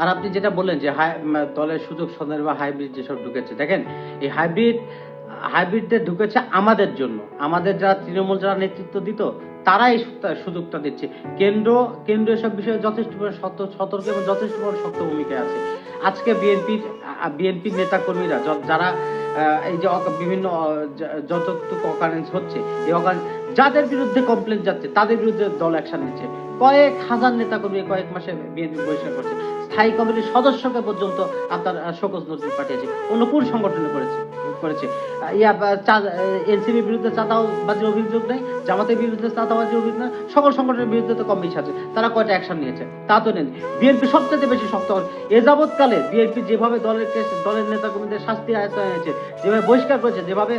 আর আপনি যেটা বললেন যে হাই দলের সুযোগ সন্ধান বা হাইব্রিড যেসব ঢুকেছে, দেখেন, এই হাইব্রিড হাইব্রিডদের ঢুকেছে আমাদের জন্য। আমাদের যারা তৃণমূল যারা নেতৃত্ব দিত, তারাই সুযোগটা দিচ্ছে। কেন্দ্র কেন্দ্র এসব বিষয়ে যথেষ্ট সতর্ক এবং যথেষ্ট শক্ত ভূমিকায় আছে। আজকে বিএনপির বিএনপির নেতা কর্মীরা যারা এই যে বিভিন্ন যতটুকু অকারেন্স হচ্ছে, এই অকারেন্স যাদের বিরুদ্ধে কমপ্লেন যাচ্ছে, তাদের বিরুদ্ধে দল অ্যাকশন নিচ্ছে। কয়েক হাজার নেতা কর্মী কয়েক মাসে বিএনপি বহিষ্কার করছে। স্থায়ী কমিটির সদস্যকে পর্যন্ত আপনার শোকজ নোটিশ পাঠিয়েছে। অন্য কোন সংগঠনে করেছে করেছে? ইয়া এনসিবির বিরুদ্ধে চাঁদাবাজির অভিযোগ নেই, জামাতের বিরুদ্ধে চাঁদাবাজির অভিযোগ নেই, সকল সংগঠনের বিরুদ্ধে তো কম বেশি আছে। তারা কয়টা অ্যাকশন নিয়েছে? তা তো নেন বিএনপি সবচেয়ে বেশি শক্ত হন। এ যাবৎকালে বিএনপি যেভাবে দলের দলের নেতা কর্মীদের শাস্তি আয়ত্ত হয়েছে যেভাবে বহিষ্কার করেছে, যেভাবে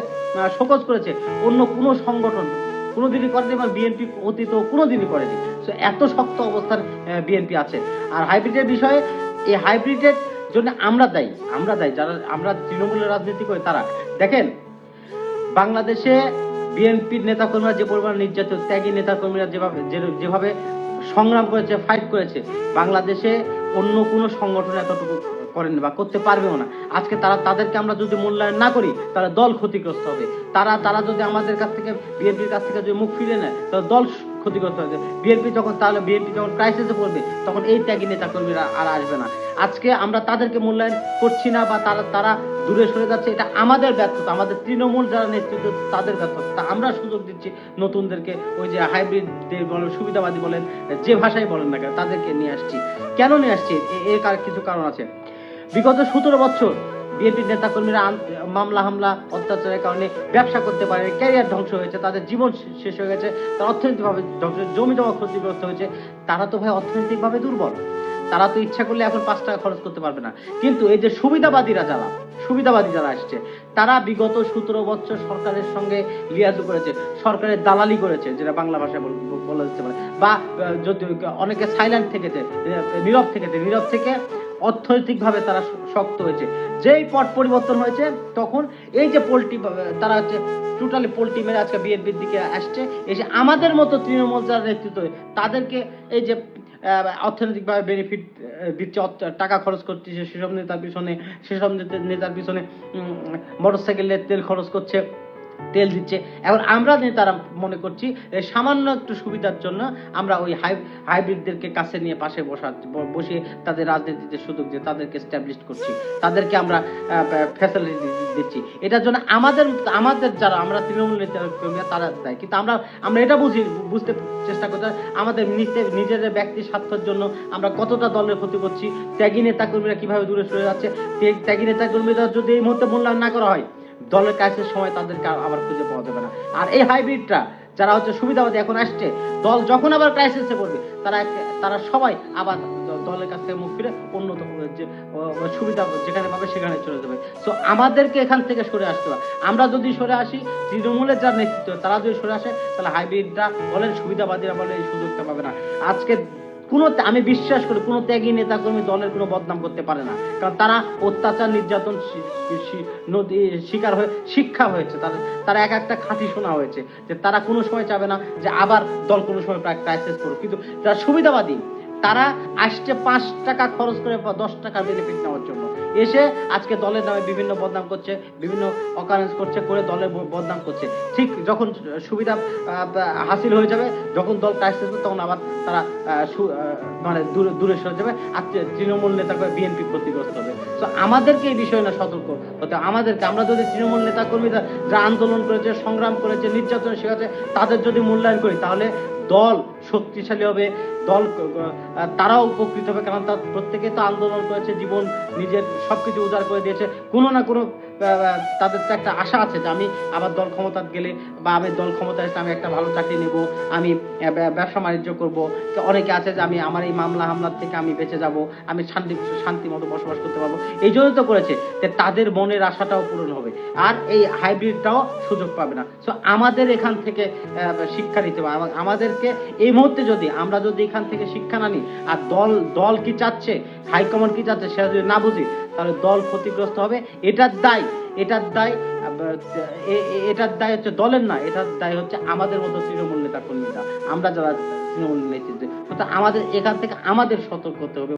শোকজ করেছে, অন্য কোনো সংগঠন কোনোদিনই করেনি এবং বিএনপি অতীত কোনোদিনই করেনি। So, এত শক্ত অবস্থান বিএনপি আছে। আর হাইব্রিডের বিষয়ে এই হাইব্রিডের জন্য আমরা দায়ী আমরা দায়ী যারা আমরা তৃণমূলের রাজনীতি করি তারা। দেখেন বাংলাদেশে বিএনপির নেতাকর্মীরা যে পরিমাণ নির্যাতিত ত্যাগী নেতাকর্মীরা যেভাবে যেভাবে সংগ্রাম করেছে ফাইট করেছে বাংলাদেশে অন্য কোনো সংগঠন এতটুকু করেন বা করতে পারবেও না। আজকে তারা তাদেরকে আমরা যদি মূল্যায়ন না করি, তাহলে দল ক্ষতিগ্রস্ত হবে। তারা তারা যদি আমাদের কাছ থেকে, বিএনপির কাছ থেকে যদি মুখ ফিরে নেয়, তাহলে দল ক্ষতিগ্রস্ত হবে বিএনপি যখন, তাহলে বিএনপি যখন ক্রাইসিসে পড়বে, তখন এই ত্যাগী নেতা কর্মীরা আর আসবে না। আজকে আমরা তাদেরকে মূল্যায়ন করছি না বা তারা তারা দূরে সরে যাচ্ছে, এটা আমাদের ব্যর্থতা। আমাদের তৃণমূল যারা নেতৃত্ব, তাদের ব্যর্থতা। আমরা সুযোগ দিচ্ছি নতুনদেরকে ওই যে হাইব্রিড বলেন, সুবিধাবাদী বলেন, যে ভাষায় বলেন না কেন, তাদেরকে নিয়ে আসছি। কেন নিয়ে আসছি? এর কিছু কারণ আছে। বিগত সতেরো বছর বিএনপির নেতাকর্মীরা মামলা, হামলা, অত্যাচারের কারণে ব্যবসা করতে পারে ক্যারিয়ার ধ্বংস হয়েছে, তাদের জীবন শেষ হয়ে গেছে, তারা অর্থনৈতিকভাবে ধ্বংস জমি জমা ক্ষতিগ্রস্ত হয়েছে, তারা তো ভাই অর্থনৈতিকভাবে দুর্বল। তারা তো ইচ্ছা করলে এখন পাঁচ টাকা খরচ করতে পারবে না। কিন্তু এই যে সুবিধাবাদীরা যারা, সুবিধাবাদী যারা আসছে, তারা বিগত সতেরো বছর সরকারের সঙ্গে লিয়াজু করেছে, সরকারের দালালি করেছে, যেটা বাংলা ভাষায় বল- যেতে পারে, বা যদি অনেকে সাইলেন্ট থেকেছে নীরব থেকেছে, নীরব থেকে অর্থনৈতিকভাবে তারা শক্ত হয়েছে। যেই পট পরিবর্তন হয়েছে, তখন এই যে পোল্ট্রি, তারা হচ্ছে টোটালি পোল্ট্রি মেরে আজকে বিএনপির দিকে আসছে। এসে আমাদের মতো তৃণমূল যারা নেতৃত্ব, তাদেরকে এই যে অর্থনৈতিকভাবে বেনিফিট দিচ্ছে টাকা খরচ করছে সেসব নেতার পিছনে, সেসব নেতা- নেতার পিছনে মোটর সাইকেলের তেল খরচ করছে। তেল দিচ্ছে। এখন আমরা নেতারা মনে করছি সামান্য একটু সুবিধার জন্য আমরা ওই হাই, হাইব্রিডদেরকে কাছে নিয়ে পাশে বসা, ব- বসিয়ে তাদের রাজনীতিতে সুযোগ দিয়ে তাদেরকে স্ট্যাবলিশ করছি। তাদেরকে আমরা ফ্যাসিলিটি দিচ্ছি। এটার জন্য আমাদের আমাদের যারা, আমরা তৃণমূল নেতা তারা দেয়। কিন্তু আমরা আমরা এটা বুঝি, বুঝতে চেষ্টা করতে আমাদের নিজে নিজেদের ব্যক্তি স্বার্থের জন্য আমরা কতটা দলের ক্ষতি করছি, ত্যাগী নেতা কর্মীরা কীভাবে দূরে সরে যাচ্ছে, ত্যাগ- ত্যাগী নেতা কর্মীরা যদি এই মুহূর্তে মূল্যায়ন না করা হয় দলের কাছের সময় তাদেরকে আবার খুঁজে পাওয়া যাবে না। আর এই হাইব্রিডটা যারা হচ্ছে সুবিধাবাদী এখন আসছে, দল যখন আবার ক্রাইসিসে পড়বে, তারা তারা সবাই আবার দলের কাছ থেকে মুখ ফিরে অন্য যে সুবিধা যেখানে পাবে সেখানে চলে যাবে। সো আমাদেরকে এখান থেকে সরে আসতে হবে। আমরা যদি সরে আসি, তৃণমূলের যার নেতৃত্ব, তারা যদি সরে আসে, তাহলে হাইব্রিডরা বলেন সুবিধাবাদীরা বলে এই সুযোগটা পাবে না। আজকে কোনো আমি বিশ্বাস করি কোনো ত্যাগী নেতাকর্মী দলের কোনো বদনাম করতে পারে না। কারণ তারা অত্যাচার, নির্যাতন নদী- শিকার হয়ে শিক্ষা হয়েছে। তাদের তারা এক একটা খাঁটি শোনা হয়েছে যে তারা কোনো সময় চাবে না যে আবার দল কোনো সময় প্রায় ক্রাইসিস করুক। কিন্তু যারা সুবিধাবাদী তারা আসছে পাঁচ টাকা খরচ করে বা দশ টাকা বেনিফিট নেওয়ার জন্য। এসে আজকে দলের নামে বিভিন্ন বদনাম করছে, বিভিন্ন অকারেন্স করছে, করে দলের বদনাম করছে। ঠিক যখন সুবিধা হাসিল হয়ে যাবে, যখন দল ক্রাইসিস তখন আবার তারা মানে দূরে দূরে সরে যাবে, আর তৃণমূল নেতা করে বিএনপি ক্ষতিগ্রস্ত হবে। তো আমাদেরকে এই বিষয়ে না সতর্ক হতে আমাদেরকে, আমরা যদি তৃণমূল নেতা কর্মীরা যারা আন্দোলন করেছে, সংগ্রাম করেছে, নির্যাতন শিখাচ্ছে, তাদের যদি মূল্যায়ন করি, তাহলে দল শক্তিশালী হবে, দল তারাও উপকৃত হবে, কারণ তার প্রত্যেকে তো আন্দোলন করেছে, জীবন নিজের সবকিছু উজাড় করে দিয়েছে। কোনো না কোনো তাদের তো একটা আশা আছে যে আমি আবার দল ক্ষমতা গেলে বা আমি দল ক্ষমতা এসে আমি একটা ভালো চাকরি নেব, আমি ব্যবসা বাণিজ্য করব। অনেকে আছে যে আমি আমার এই মামলা হামলার থেকে আমি বেঁচে যাব, আমি শান্তি শান্তি মতো বসবাস করতে পারব। এই জন্য তো করেছে যে তাদের মনের আশাটাও পূরণ হবে। আর এই হাইব্রিডটাও সুযোগ পাবে না। সো আমাদের এখান থেকে শিক্ষা নিতে হবে। আমা- আমাদেরকে এই মুহূর্তে যদি, আমরা যদি এখান থেকে শিক্ষা না নিই, আর দল দল কি চাচ্ছে, হাইকমান্ড কি চাচ্ছে, সেটা যদি না বুঝি তাহলে দল ক্ষতিগ্রস্ত হবে। এটার দায় এটার দায় এটার দায় হচ্ছে দলের না, এটার দায় হচ্ছে আমাদের মতো তৃণমূল নেতা কর্মীরা আমরা যারা তৃণমূল নেতৃত্বে আমাদের, এখান থেকে আমাদের সতর্ক হতে হবে।